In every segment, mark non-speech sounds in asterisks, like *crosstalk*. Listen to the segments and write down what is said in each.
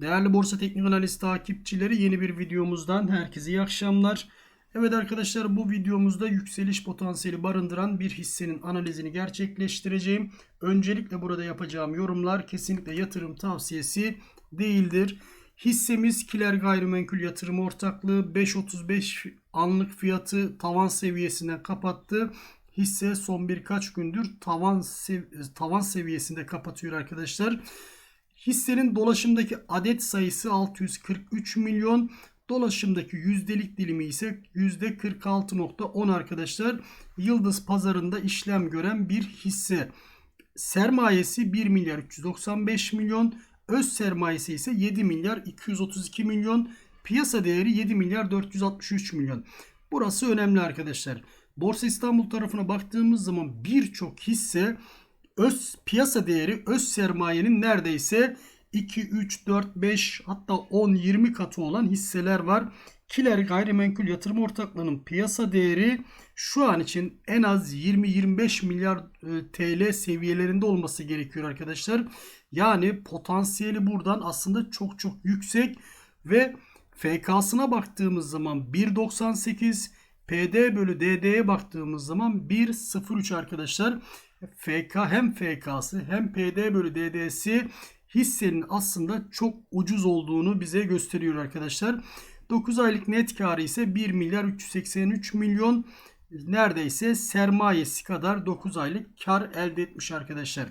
Değerli Borsa Teknik Analiz takipçileri yeni bir videomuzdan herkese iyi akşamlar. Evet arkadaşlar bu videomuzda yükseliş potansiyeli barındıran bir hissenin analizini gerçekleştireceğim. Öncelikle burada yapacağım yorumlar kesinlikle yatırım tavsiyesi değildir. Hissemiz Kiler Gayrimenkul Yatırım Ortaklığı 5.35 anlık fiyatı tavan seviyesinden kapattı. Hisse son birkaç gündür tavan sev- tavan seviyesinde kapatıyor arkadaşlar. Hissenin dolaşımdaki adet sayısı 643 milyon. Dolaşımdaki yüzdelik dilimi ise %46.10 arkadaşlar. Yıldız pazarında işlem gören bir hisse. Sermayesi 1 milyar 395 milyon. Öz sermayesi ise 7 milyar 232 milyon. Piyasa değeri 7 milyar 463 milyon. Burası önemli arkadaşlar. Borsa İstanbul tarafına baktığımız zaman birçok hisse öz piyasa değeri öz sermayenin neredeyse 2, 3, 4, 5 hatta 10, 20 katı olan hisseler var. Kiler Gayrimenkul Yatırım Ortaklığı'nın piyasa değeri şu an için en az 20-25 milyar e, TL seviyelerinde olması gerekiyor arkadaşlar. Yani potansiyeli buradan aslında çok çok yüksek ve FK'sına baktığımız zaman 1.98 PD bölü DD'ye baktığımız zaman 1.03 arkadaşlar. FK hem FK'sı hem PD bölü DD'si hissenin aslında çok ucuz olduğunu bize gösteriyor arkadaşlar. 9 aylık net karı ise 1 milyar 383 milyon neredeyse sermayesi kadar 9 aylık kar elde etmiş arkadaşlar.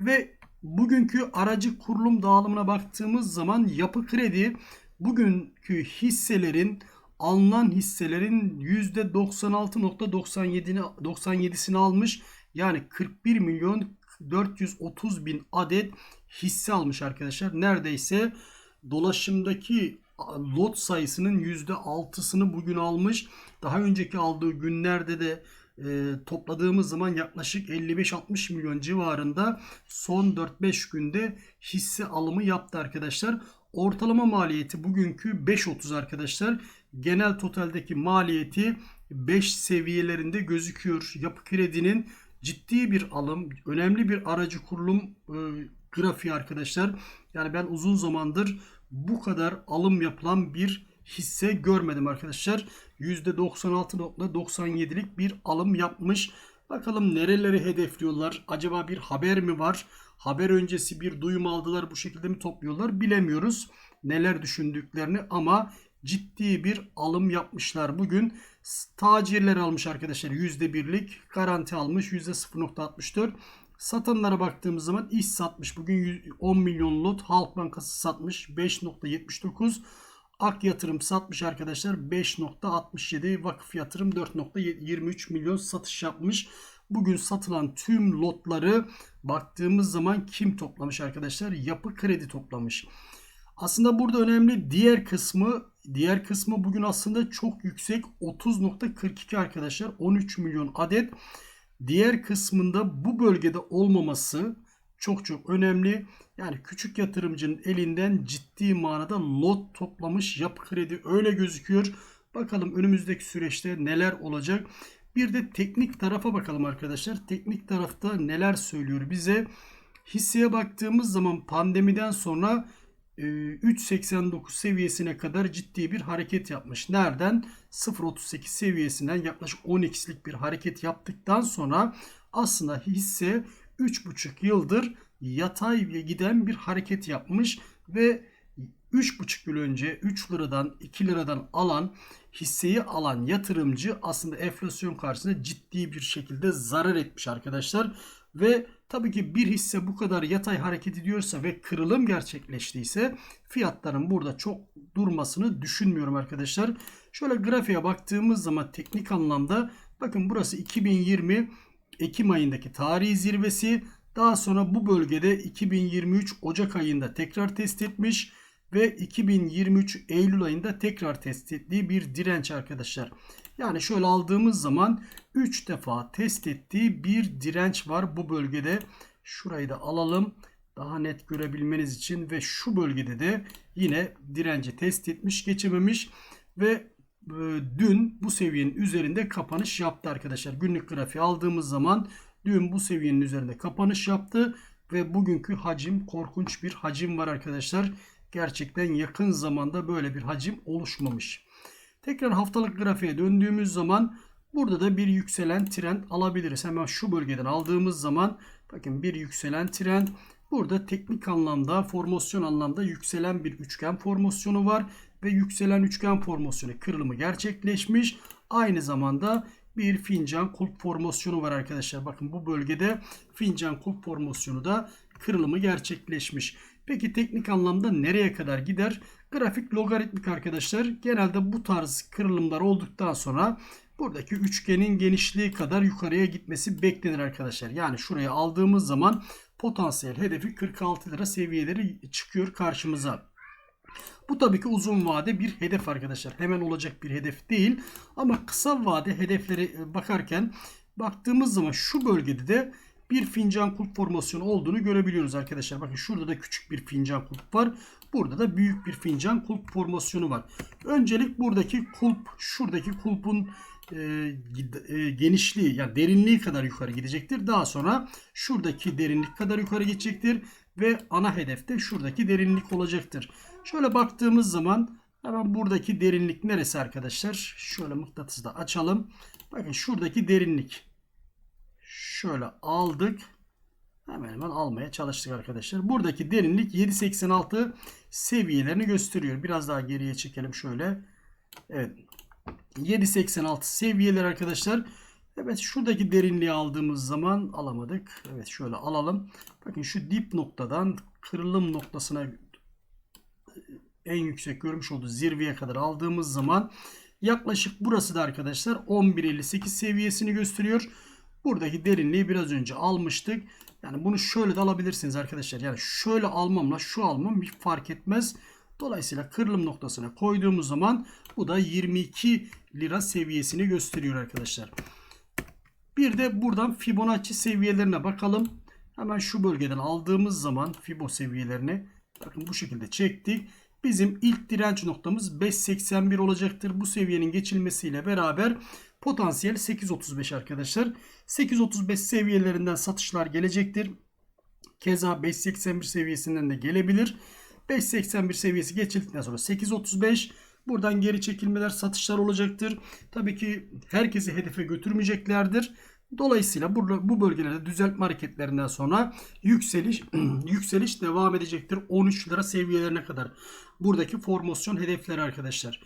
Ve bugünkü aracı kurulum dağılımına baktığımız zaman yapı kredi bugünkü hisselerin alınan hisselerin %96.97'sini 97'sini almış. Yani 41 milyon 430 bin adet hisse almış arkadaşlar. Neredeyse dolaşımdaki lot sayısının %6'sını bugün almış. Daha önceki aldığı günlerde de e, topladığımız zaman yaklaşık 55-60 milyon civarında son 4-5 günde hisse alımı yaptı arkadaşlar. Ortalama maliyeti bugünkü 5.30 arkadaşlar. Genel totaldeki maliyeti 5 seviyelerinde gözüküyor. Yapı Kredi'nin ciddi bir alım, önemli bir aracı kurulum e, grafiği arkadaşlar. Yani ben uzun zamandır bu kadar alım yapılan bir hisse görmedim arkadaşlar. %96.97'lik bir alım yapmış. Bakalım nereleri hedefliyorlar? Acaba bir haber mi var? Haber öncesi bir duyum aldılar bu şekilde mi topluyorlar bilemiyoruz. Neler düşündüklerini ama ciddi bir alım yapmışlar bugün. Tacirler almış arkadaşlar %1'lik garanti almış %0.64. Satanlara baktığımız zaman iş satmış. Bugün 10 milyon lot. Halk Bankası satmış 5.79. Ak yatırım satmış arkadaşlar 5.67. Vakıf yatırım 4.23 milyon satış yapmış. Bugün satılan tüm lotları baktığımız zaman kim toplamış arkadaşlar? Yapı kredi toplamış. Aslında burada önemli diğer kısmı diğer kısmı bugün aslında çok yüksek 30.42 arkadaşlar 13 milyon adet. Diğer kısmında bu bölgede olmaması çok çok önemli. Yani küçük yatırımcının elinden ciddi manada lot toplamış yapı kredi öyle gözüküyor. Bakalım önümüzdeki süreçte neler olacak. Bir de teknik tarafa bakalım arkadaşlar. Teknik tarafta neler söylüyor bize? Hisseye baktığımız zaman pandemiden sonra 3.89 seviyesine kadar ciddi bir hareket yapmış. Nereden? 0.38 seviyesinden yaklaşık 10x'lik bir hareket yaptıktan sonra aslında hisse 3.5 yıldır yatay giden bir hareket yapmış ve 3,5 yıl önce 3 liradan 2 liradan alan hisseyi alan yatırımcı aslında enflasyon karşısında ciddi bir şekilde zarar etmiş arkadaşlar. Ve tabii ki bir hisse bu kadar yatay hareket ediyorsa ve kırılım gerçekleştiyse fiyatların burada çok durmasını düşünmüyorum arkadaşlar. Şöyle grafiğe baktığımız zaman teknik anlamda bakın burası 2020 Ekim ayındaki tarihi zirvesi. Daha sonra bu bölgede 2023 Ocak ayında tekrar test etmiş ve 2023 Eylül ayında tekrar test ettiği bir direnç arkadaşlar. Yani şöyle aldığımız zaman 3 defa test ettiği bir direnç var bu bölgede. Şurayı da alalım. Daha net görebilmeniz için ve şu bölgede de yine direnci test etmiş geçememiş ve e, dün bu seviyenin üzerinde kapanış yaptı arkadaşlar. Günlük grafiği aldığımız zaman dün bu seviyenin üzerinde kapanış yaptı. ve bugünkü hacim korkunç bir hacim var arkadaşlar. Gerçekten yakın zamanda böyle bir hacim oluşmamış. Tekrar haftalık grafiğe döndüğümüz zaman burada da bir yükselen trend alabiliriz. Hemen şu bölgeden aldığımız zaman bakın bir yükselen trend Burada teknik anlamda, formasyon anlamda yükselen bir üçgen formasyonu var ve yükselen üçgen formasyonu kırılımı gerçekleşmiş. Aynı zamanda bir fincan kulp formasyonu var arkadaşlar. Bakın bu bölgede fincan kulp formasyonu da kırılımı gerçekleşmiş. Peki teknik anlamda nereye kadar gider? Grafik logaritmik arkadaşlar. Genelde bu tarz kırılımlar olduktan sonra buradaki üçgenin genişliği kadar yukarıya gitmesi beklenir arkadaşlar. Yani şuraya aldığımız zaman potansiyel hedefi 46 lira seviyeleri çıkıyor karşımıza. Bu tabii ki uzun vade bir hedef arkadaşlar. Hemen olacak bir hedef değil. Ama kısa vade hedeflere bakarken baktığımız zaman şu bölgede de bir fincan kulp formasyonu olduğunu görebiliyoruz arkadaşlar. Bakın şurada da küçük bir fincan kulp var. Burada da büyük bir fincan kulp formasyonu var. Öncelik buradaki kulp, şuradaki kulpun e, e, genişliği yani derinliği kadar yukarı gidecektir. Daha sonra şuradaki derinlik kadar yukarı gidecektir ve ana hedefte şuradaki derinlik olacaktır. Şöyle baktığımız zaman hemen buradaki derinlik neresi arkadaşlar? Şöyle mıknatısı da açalım. Bakın şuradaki derinlik. Şöyle aldık. Hemen hemen almaya çalıştık arkadaşlar. Buradaki derinlik 7.86 seviyelerini gösteriyor. Biraz daha geriye çekelim şöyle. Evet 7.86 seviyeler arkadaşlar. Evet şuradaki derinliği aldığımız zaman alamadık. Evet şöyle alalım. Bakın şu dip noktadan kırılım noktasına en yüksek görmüş olduğu zirveye kadar aldığımız zaman yaklaşık burası da arkadaşlar 11.58 seviyesini gösteriyor. Buradaki derinliği biraz önce almıştık. Yani bunu şöyle de alabilirsiniz arkadaşlar. Yani şöyle almamla şu almam bir fark etmez. Dolayısıyla kırılım noktasına koyduğumuz zaman bu da 22 lira seviyesini gösteriyor arkadaşlar. Bir de buradan Fibonacci seviyelerine bakalım. Hemen şu bölgeden aldığımız zaman Fibo seviyelerini bakın bu şekilde çektik. Bizim ilk direnç noktamız 5.81 olacaktır. Bu seviyenin geçilmesiyle beraber potansiyel 8.35 arkadaşlar. 8.35 seviyelerinden satışlar gelecektir. Keza 5.81 seviyesinden de gelebilir. 5.81 seviyesi geçildikten sonra 8.35 buradan geri çekilmeler satışlar olacaktır. Tabii ki herkesi hedefe götürmeyeceklerdir. Dolayısıyla bu, bu bölgelerde düzeltme hareketlerinden sonra yükseliş *clears throat* yükseliş devam edecektir. 13 lira seviyelerine kadar. Buradaki formasyon hedefleri arkadaşlar.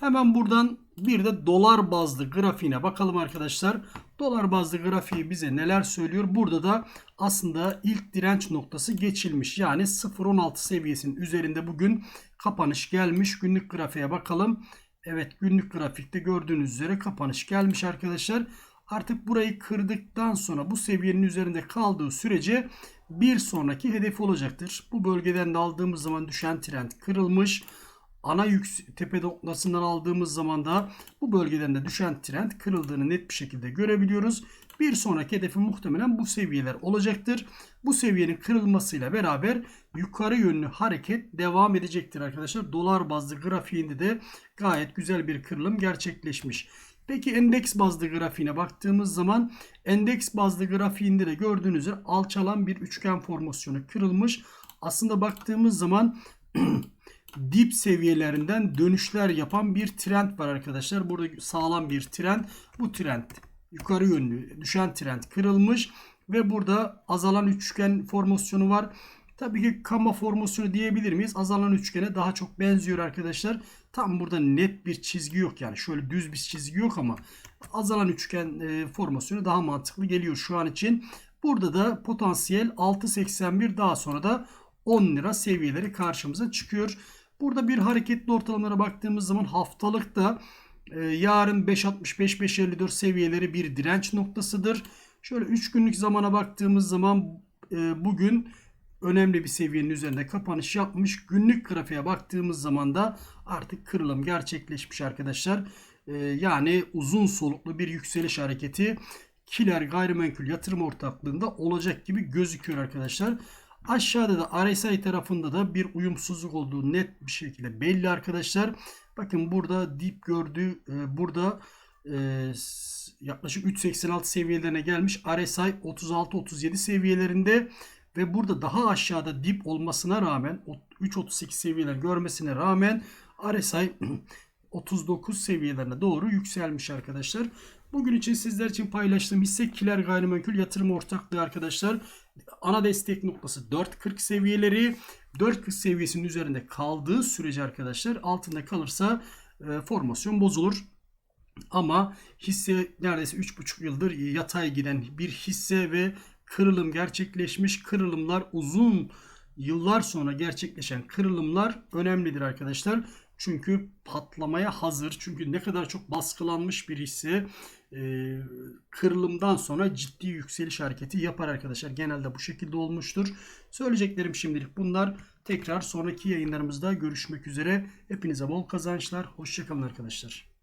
Hemen buradan bir de dolar bazlı grafiğine bakalım arkadaşlar. Dolar bazlı grafiği bize neler söylüyor? Burada da aslında ilk direnç noktası geçilmiş. Yani 0.16 seviyesinin üzerinde bugün kapanış gelmiş. Günlük grafiğe bakalım. Evet günlük grafikte gördüğünüz üzere kapanış gelmiş arkadaşlar. Artık burayı kırdıktan sonra bu seviyenin üzerinde kaldığı sürece bir sonraki hedef olacaktır. Bu bölgeden de aldığımız zaman düşen trend kırılmış ana yük tepe noktasından aldığımız zaman da bu bölgeden de düşen trend kırıldığını net bir şekilde görebiliyoruz. Bir sonraki hedefi muhtemelen bu seviyeler olacaktır. Bu seviyenin kırılmasıyla beraber yukarı yönlü hareket devam edecektir arkadaşlar. Dolar bazlı grafiğinde de gayet güzel bir kırılım gerçekleşmiş. Peki endeks bazlı grafiğine baktığımız zaman endeks bazlı grafiğinde de gördüğünüz üzere alçalan bir üçgen formasyonu kırılmış. Aslında baktığımız zaman *clears throat* dip seviyelerinden dönüşler yapan bir trend var arkadaşlar. Burada sağlam bir trend. Bu trend yukarı yönlü düşen trend kırılmış ve burada azalan üçgen formasyonu var. Tabii ki kama formasyonu diyebilir miyiz? Azalan üçgene daha çok benziyor arkadaşlar. Tam burada net bir çizgi yok yani. Şöyle düz bir çizgi yok ama azalan üçgen e, formasyonu daha mantıklı geliyor şu an için. Burada da potansiyel 6.81 daha sonra da 10 lira seviyeleri karşımıza çıkıyor. Burada bir hareketli ortalamalara baktığımız zaman haftalıkta e, yarın 5.65-5.54 seviyeleri bir direnç noktasıdır. Şöyle 3 günlük zamana baktığımız zaman e, bugün önemli bir seviyenin üzerinde kapanış yapmış. Günlük grafiğe baktığımız zaman da artık kırılım gerçekleşmiş arkadaşlar. E, yani uzun soluklu bir yükseliş hareketi Kiler Gayrimenkul Yatırım Ortaklığında olacak gibi gözüküyor arkadaşlar. Aşağıda da RSI tarafında da bir uyumsuzluk olduğu net bir şekilde belli arkadaşlar. Bakın burada dip gördüğü e, burada e, yaklaşık 3.86 seviyelerine gelmiş. RSI 36-37 seviyelerinde ve burada daha aşağıda dip olmasına rağmen 3.38 seviyeler görmesine rağmen RSI *clears throat* 39 seviyelerine doğru yükselmiş arkadaşlar. Bugün için sizler için paylaştığım hisse Kiler Gayrimenkul Yatırım Ortaklığı arkadaşlar. Ana destek noktası 4.40 seviyeleri. 4.40 seviyesinin üzerinde kaldığı sürece arkadaşlar altında kalırsa e, formasyon bozulur. Ama hisse neredeyse 3,5 yıldır yatay giden bir hisse ve kırılım gerçekleşmiş. Kırılımlar uzun yıllar sonra gerçekleşen kırılımlar önemlidir arkadaşlar. Çünkü patlamaya hazır. Çünkü ne kadar çok baskılanmış bir hisse e, kırılımdan sonra ciddi yükseliş hareketi yapar arkadaşlar. Genelde bu şekilde olmuştur. Söyleyeceklerim şimdilik bunlar. Tekrar sonraki yayınlarımızda görüşmek üzere. Hepinize bol kazançlar. Hoşçakalın arkadaşlar.